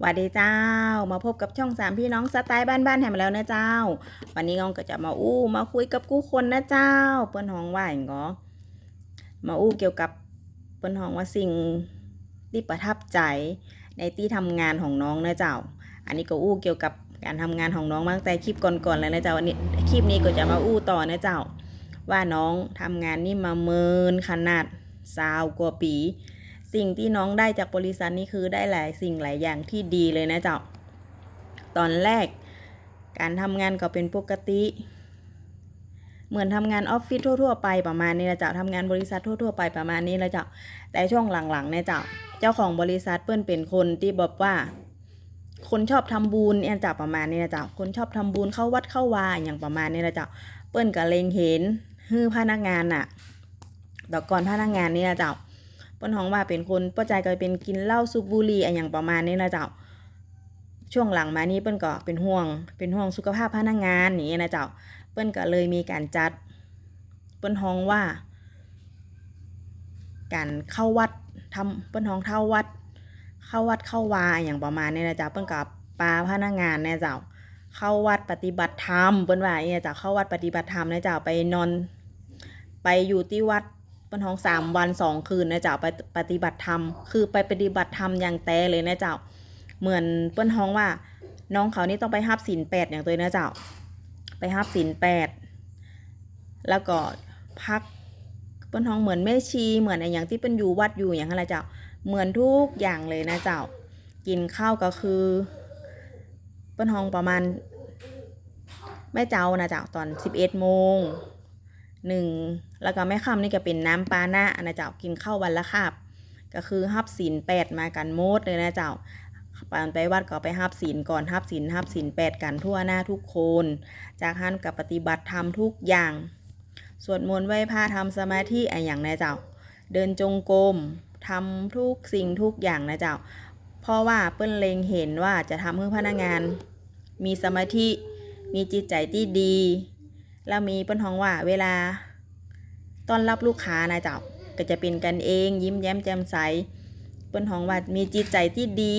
หวัสดีเจ้า มาพบกับช่องสามพี่น้องสไตล์บ้านๆแห่งมาแล้วนะเจ้า วันนี้งองก็จะมาอู้มาคุยกับกู้คนนะเจ้า เปิ้นห้องว่าอย่างงอมาอู้เกี่ยวกับเปิ้นห้องว่าสิ่งที่ประทับใจในที่ทำงานของน้องนะเจ้า อันนี้ก็อู้เกี่ยวกับการทำงานของน้องมาตั้งแต่คลิปก่อนๆเลยนะเจ้าวันนี้คลิปนี้ก็จะมาอู้ต่อนะเจ้า ว่าน้องทำงานนี่มาเมินขนาดสาวกว่าปี สิ่งที่น้องได้จากบริษัทนี้คือได้หลายสิ่งหลายอย่างที่ดีเลยนะเจ้า ตอนแรกการทำงานก็เป็นปกติ เหมือนทำงานออฟฟิศทั่ว ๆ ไปประมาณนี้นะเจ้าทำงานบริษัททั่ว ๆ ไปประมาณนี้แล้วเจ้า แต่ช่วงหลังๆเนี่ยเจ้า เจ้าของบริษัทเปิ้นเป็นคนที่บอกว่า คนชอบทำบุญเนี่ยเจ้าประมาณนี้นะเจ้า คนชอบทำบุญเข้าวัดเข้าวาอย่างประมาณนี้นะเจ้า เปิ้นก็เล็งเห็นฮือพนักงานน่ะแต่ก่อนพนักงานนี่นะเจ้า เปิ้นฮ้องว่าเป็นคนป้าใจก็เป็นกินเหล้าสูบบุหรี่อะไรอย่างประมาณนี้นะเจ้าช่วงหลังมานี้เปิ้นก็เป็นห่วง เป็นห่วงสุขภาพพนักงานอย่างนี้นะเจ้าเปิ้นก็เลยมีการจัด เปิ้นฮ้องว่า การเข้าวัดทำเปิ้นฮ้องเข้าวัด เข้าวัดเข้าวาอย่างประมาณนี้นะเจ้าเปิ้นก็ปาพนักงานนี่ยเจ้าเข้าวัดปฏิบัติธรรมเปิ้นว่าอย่างนี้นะจ้าเข้าวัดปฏิบัติธรรมนะเจ้าไปนอน ไปอยู่ที่วัด เปิ้นท้องสามวันสองคืนนะเจ้าไปปฏิบัติธรรม คือไปปฏิบัติธรรมอย่างแต่เลยนะเจ้า เหมือนเปิ้นท้องว่า น้องเขานี่ต้องไปฮับศีลแปดอย่างตัวนะเจ้า ไปฮับศีลแปดแล้วก็พักเปิ้นท้องเหมือนแม่ชีเหมือนไอ้อย่างที่เปิ้นอยู่วัดอยู่อย่างนั้นแหละเจ้า เหมือนทุกอย่างเลยนะเจ้า กินข้าวก็คือเปิ้นท้องประมาณแม่เจ้านะเจ้าตอนสิบเอ็ดโมงหนึ่ง แล้วก็แม่คำนี่ก็เป็นน้ำปลาหน้าอันนะเจ้ากินข้าววันละคาบก็คือฮับศีลแปดมากันโมดเลยนะเจ้าปานไปวัดก็ไปฮับศีลก่อนฮับศีลฮับศีลแปดกันทั่วหน้าทุกคน จากนั้นกับปฏิบัติธรรมทุกอย่าง สวดมนต์ไหว้พระทำสมาธิอะไรอย่างนะเจ้า เดินจงกรมทำทุกสิ่งทุกอย่างนะเจ้า เพราะว่าเปิ้นเล็งเห็นว่าจะทำให้พนักงาน มีสมาธิ มีจิตใจที่ดี แล้วมีเปิ้นท้องว่าเวลา ต้อนรับลูกค้านะเจ้าก็จะเป็นกันเอง ยิ้มแย้มแจ่มใสเปิ้นท้องว่ามีจิตใจที่ดี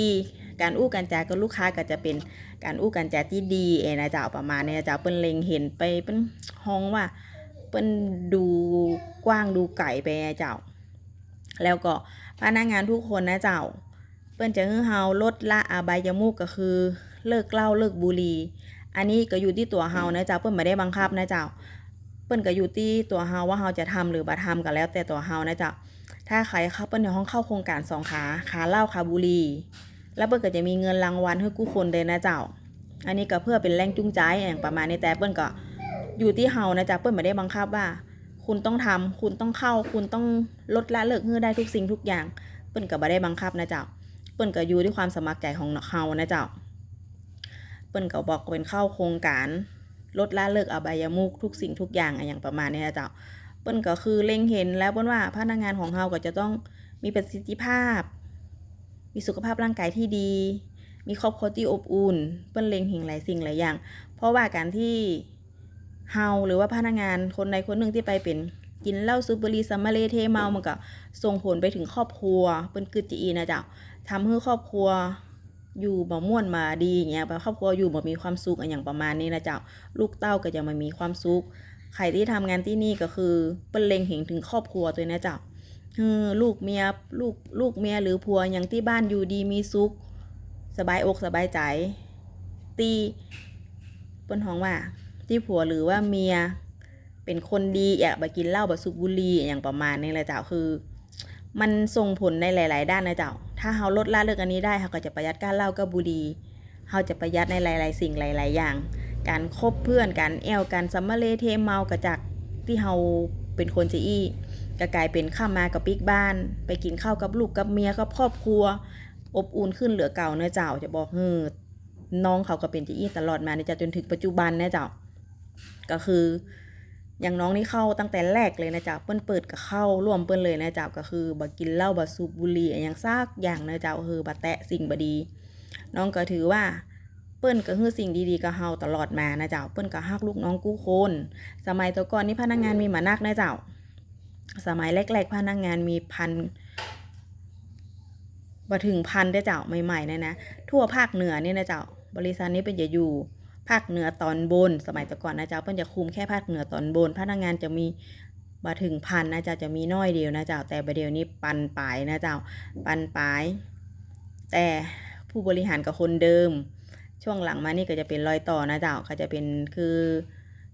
การอู้การจากกับลูกค้าก็จะเป็นการอู้การจาที่ดีเองนะเจ้าประมาณนี้นะเจ้าเปิ้นเล็งเห็นไปเปิ้นห้องว่าเปิ้นดูกว้างดูไก่ไปนะเจ้า แล้วก็พนักงานทุกคนนะเจ้า เปิ้นจะเฮาลดละอาบายมุกก็คือ เลิกเหล้าเลิกบุหรี่อันนี้ก็อยู่ที่ตัวเฮานะเจ้าเปิ้นไม่ได้บังคับนะเจ้า เปิ้นก็อยู่ที่ตัวเฮาว่าเฮาจะทำหรือบ่ทำก็แล้วแต่ตัวเฮานะจ้าถ้าใครเข้าเปิ้นในห้องเข้าโครงการสองขาขาเหล้าขาบุรีแล้วเปิ้นก็จะมีเงินรางวัลให้กู้คนเลยนะเจ้า อันนี้ก็เพื่อเป็นแรงจูงใจอย่างประมาณนี้แต่เปิ้นก็อยู่ที่เฮานะจ๊ะเปิ้นไม่ได้บังคับว่า คุณต้องทำคุณต้องเข้า คุณต้องลดละเลิกเฮือได้ทุกสิ่งทุกอย่าง เปิ้นก็บ่ได้บังคับนะเจ้าเปิ้นก็อยู่ที่ความสมัครใจของเฮานะเจ้าเปิ้นก็บอกเป็นเข้าโครงการ ลดละเลิกอบายมุกทุกสิ่งทุกอย่างอะอย่างประมาณนี้นะเจ้าเปิ้นก็คือเล็งเห็นแล้วเปิ้นว่าพนักงานของเฮาก็จะต้องมีประสิทธิภาพ มีสุขภาพร่างกายที่ดี มีครอบครัวที่อบอุ่น เปิ้นเล็งเห็นหลายสิ่งหลายอย่าง เพราะว่าการที่เฮาหรือว่าพนักงานคนใดคนหนึ่งที่ไปเป็นกินเหล้าสูบบุรีสัมมาเลเทเมามันก็ส่งผลไปถึงครอบครัวเปิ้นกึดจีอีนะเจ้าทำให้ครอบครัว อยู่บ่ม่วนมาดีอย่างเงี้ยแบบครอบครัวอยู่บ่มีความสุขอย่างประมาณนี้นะเจ้าลูกเต้าก็จะมามีความสุขใครที่ทำงานที่นี่ก็คือเปิ้นเล็งเห็นถึงครอบครัวตัวนะเจ้าเออลูกเมียลูกลูกเมียหรือผัวอย่างที่บ้านอยู่ดีมีสุข สบายอกสบายใจ ตีเปิ้นฮ้องว่า ที่ผัวหรือว่าเมียเป็นคนดีอยากไปกินเหล้าบสูบบุหรี่อย่างประมาณนี้แหละเจ้าคือ มันส่งผลในหลาย ๆ ด้านนะเจ้า ถ้าเฮาลดละเลิกอันนี้ได้เฮาก็จะประหยัดการเหล้ากับบุหรี่เฮาจะประหยัดในหลาย ๆ สิ่งหลาย ๆ อย่าง การคบเพื่อนการแอวการซัมมาเลเทเมากระจากที่เฮาเป็นคนจะอี้ก็กลายเป็นข้ามากับปิ๊กบ้าน ไปกินข้าวกับลูกกับเมียกับครอบครัว อบอุ่นขึ้นเหลือเก่าเนื้อเจ้าจะบอกเฮ้อน้องเขาก็เป็นจะอี้ตลอดมาเนยเจ้าจนถึงปัจจุบันเนะเจ้าก็คือ อย่างน้องนี่เข้าตั้งแต่แรกเลยนะจ๊ะเปิ้นเปิดก็เข้าร่วมเปิ้นเลยนะจ๊ะก็คือบ่กินเหล้าบ่สูบบุหรี่อย่างซากอย่างนะจ๊ะก็คือบ่แตะสิ่งบ่ดี น้องก็ถือว่าเปิ้นก็คือสิ่งดีๆกับเฮาตลอดมานะเจ้าเปิ้นก็ฮักลูกน้องกู้คน สมัยตะก่อนนี่พนักงานมีหมานักนะเจ้า สมัยแรก ๆ พนักงานมีพันบ่ถึงพันได้เจ้าใหม่ๆเนี่ยนะทั่วภาคเหนือเนี่ยนะเจ้าบริษัทนี้เป็นจะอยู่ ภาคเหนือตอนบน สมัยแต่ก่อนนะเจ้าเพิ่นจะคุมแค่ภาคเหนือตอนบน พนักงานจะมีบ่ถึงพันนะเจ้าจะมีน้อยเดียวนะเจ้าแต่บัดเดี๋ยวนี้ปันปลายนะเจ้าปันปลาย แต่ผู้บริหารกับคนเดิม ช่วงหลังมานี่ก็จะเป็นรอยต่อนะเจ้าก็จะเป็นคือ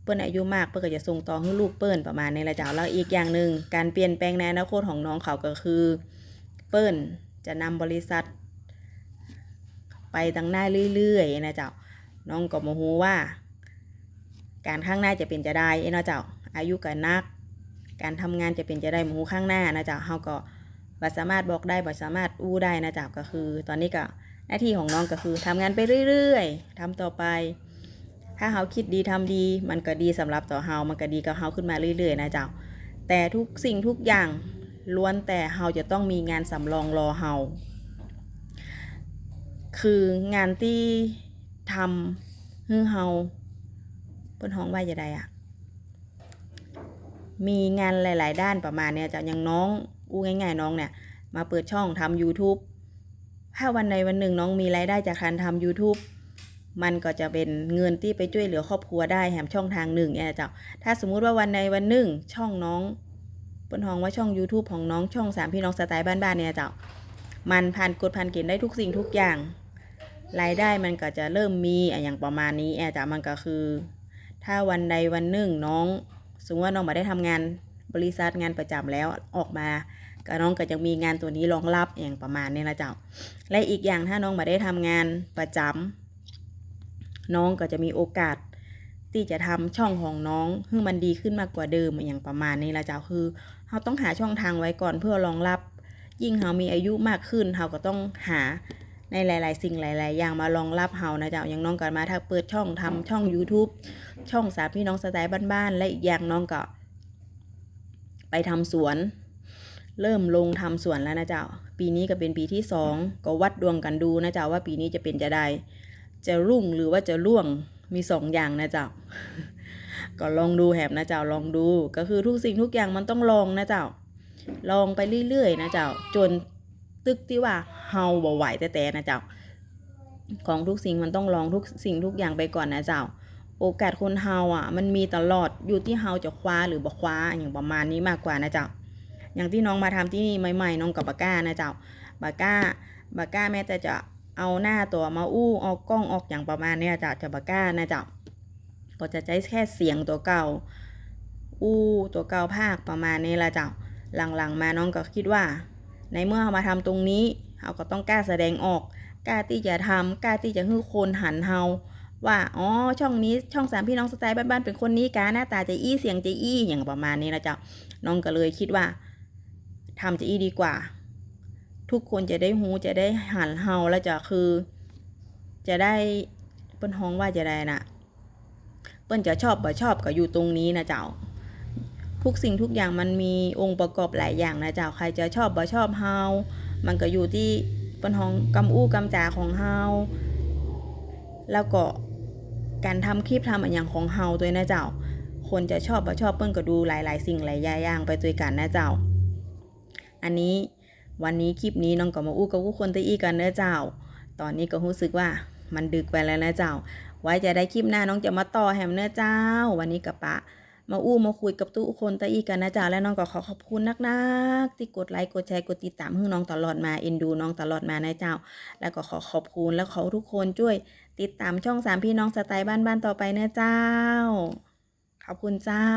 เปิ้นอายุมากเปิ้นก็จะส่งต่อให้ลูกเปิ้นประมาณนี้ละเจ้าแล้วอีกอย่างหนึ่งการเปลี่ยนแปลงในอนาคตของน้องเขาก็คือ เปิ้นจะนำบริษัท ไปตั้งหน้าเรื่อยๆนะเจ้า น้องก็โมาฮู้ว่า การข้างหน้าจะเป็นจะได้เอ้นะเจ้าอายุกันนัก การทำงานจะเป็นจะได้โมาฮู้ข้างหน้านะเจ้าเฮาก็บ่สามารถบอกได้บ่สามารถอู้ได้นะเจ้าก็คือ ตอนนี้ก็หน้าที่ของน้องก็คือทำงานไปเรื่อยๆทำต่อไป ถ้าเฮาคิดดีทำดี มันก็ดีสำหรับต่อเฮามันก็ดีกับเฮาขึ้นมาเรื่อยๆนะเจ้าแต่ทุกสิ่งทุกอย่างล้วนแต่เฮาจะต้องมีงานสำรองรอเฮาคืองานที่ ทำให้เฮาเปิ้นฮ้องว่าจะได้อะมีงานหลาย ๆ ด้านประมาณเนี้ยจะอย่างน้องอู้ง่ายๆน้องเนี่ย มาเปิดช่องทำ YouTube ถ้าวันใดวันหนึ่งน้องมีรายได้จากการทำ YouTube มันก็จะเป็นเงินที่ไปช่วยเหลือครอบครัวได้แถมช่องทางหนึ่งเนี่ยเจ้าถ้าสมมุติว่าวันใดวันหนึ่งช่องน้องเปิ้นฮ้องว่าช่อง YouTube ของน้องช่องสามพี่น้องสไตล์บ้านๆเนี่ยเจ้ามันผ่านกฎผ่านเกณฑ์ได้ทุกสิ่งทุกอย่าง รายได้มันก็จะเริ่มมีอะอย่างประมาณนี้แอร์จ้ะมันก็คือ ถ้าวันใดวันหนึ่งน้องสมมติว่าน้องมาได้ทำงานบริษัทงานประจำแล้วออกมาก็น้องก็จะมีงานตัวนี้รองรับอย่างประมาณนี้นะเจ้า และอีกอย่างถ้าน้องมาได้ทำงานประจำน้องก็จะมีโอกาสที่จะทำช่องของน้องให้มันดีขึ้นมากกว่าเดิมอย่างประมาณนี้ละเจ้าคือเราต้องหาช่องทางไว้ก่อนเพื่อรองรับ ยิ่งเรามีอายุมากขึ้นเราก็ต้องหา ในหลาย ๆ สิ่งหลาย ๆ อย่างมารองรับเฮานะเจ้าอย่างน้องก็มาถ้าเปิดช่องทำช่อง YouTube ช่องสามพี่น้องสไตล์บ้าน ๆ และอีกอย่างน้องก็ ไปทำสวน เริ่มลงทำสวนแล้วนะเจ้า ปีนี้ก็เป็นปีที่สองก็วัดดวงกันดูนะเจ้าว่าปีนี้จะเป็นจะได้จะรุ่งหรือว่าจะร่วงมีสองอย่างนะเจ้าก็ลองดูแหมนะเจ้าลองดู ก็คือทุกสิ่งทุกอย่างมันต้องลองนะเจ้า ลองไปเรื่อยๆนะเจ้า จน ตึกที่ว่าเฮาบ่ไหวแต่แต่นะเจ้า ของทุกสิ่งมันต้องลองทุกสิ่งทุกอย่างไปก่อนนะเจ้า โอกาสคนเฮาอะ มันมีตลอดอยู่ที่เฮาจะคว้าหรือบ่คว้าอย่างประมาณนี้มากกว่านะเจ้า อย่างที่น้องมาทำที่นี่ใหม่ๆน้องกับบาก้านะเจ้าบาก้าบาก้าแม้แต่จะเอาหน้าตัวมาอู้ออกกล้องออกอย่างประมาณนี้ยจะจะบาก้านะเจ้าก็จะใช้แค่เสียงตัวเก่า อู้ตัวเก่าภาคประมาณนี้ละเจ้าหลังๆมาน้องก็คิดว่า ในเมื่อเรามาทำตรงนี้เราก็ต้องกล้าแสดงออก กล้าที่จะทำกล้าที่จะให้คนหันเฮาว่าอ๋อช่องนี้ช่องสามพี่น้องสไตล์บ้านๆเป็นคนนี้กาหน้าตาจะอี้เสียงจะอี้อย่างประมาณนี้นะเจ้าน้องก็เลยคิดว่าทำจะอี้ดีกว่า ทุกคนจะได้หูจะได้หันเฮาแล้วจะคือ จะได้เปิ้นฮ้องว่าจะได้นะเปิ้นจะชอบบ่ชอบก็อยู่ตรงนี้นะเจ้า ทุกสิ่งทุกอย่างมันมีองค์ประกอบหลายอย่างนะเจ้าใครจะชอบบ่ชอบเฮา มันก็อยู่ที่ปัญหองกำอู้กำจ่าของเฮา แล้วก็การทำคลิปทำอันอย่างของเฮาด้วยนะเจ้า คนจะชอบบ่ชอบเปิ้นก็ดูหลาย ๆ สิ่งหลายอย่างไปด้วยกันนะเจ้า อันนี้วันนี้คลิปนี้น้องก็มาอู้กับผู้คนตะอี้กันเด้อเจ้า ตอนนี้ก็รู้สึกว่ามันดึกไปแล้วนะเจ้า ไว้จะได้คลิปหน้าน้องจะมาต่อแหมเนื้อเจ้า วันนี้กับปะ มาอู้มาคุยกับตู้คนตะอีกันนะจ๊ะและน้องก็ขอขอบคุณนักๆที่กดไลค์กดแชร์กดติดตามให้น้องตลอดมาเอ็นดูน้องตลอดมานะเจ้า แล้วก็ขอขอบคุณและขอทุกคนช่วยติดตามช่องสามพี่น้องสไตล์บ้านๆต่อไปนะเจ้า ขอบคุณเจ้า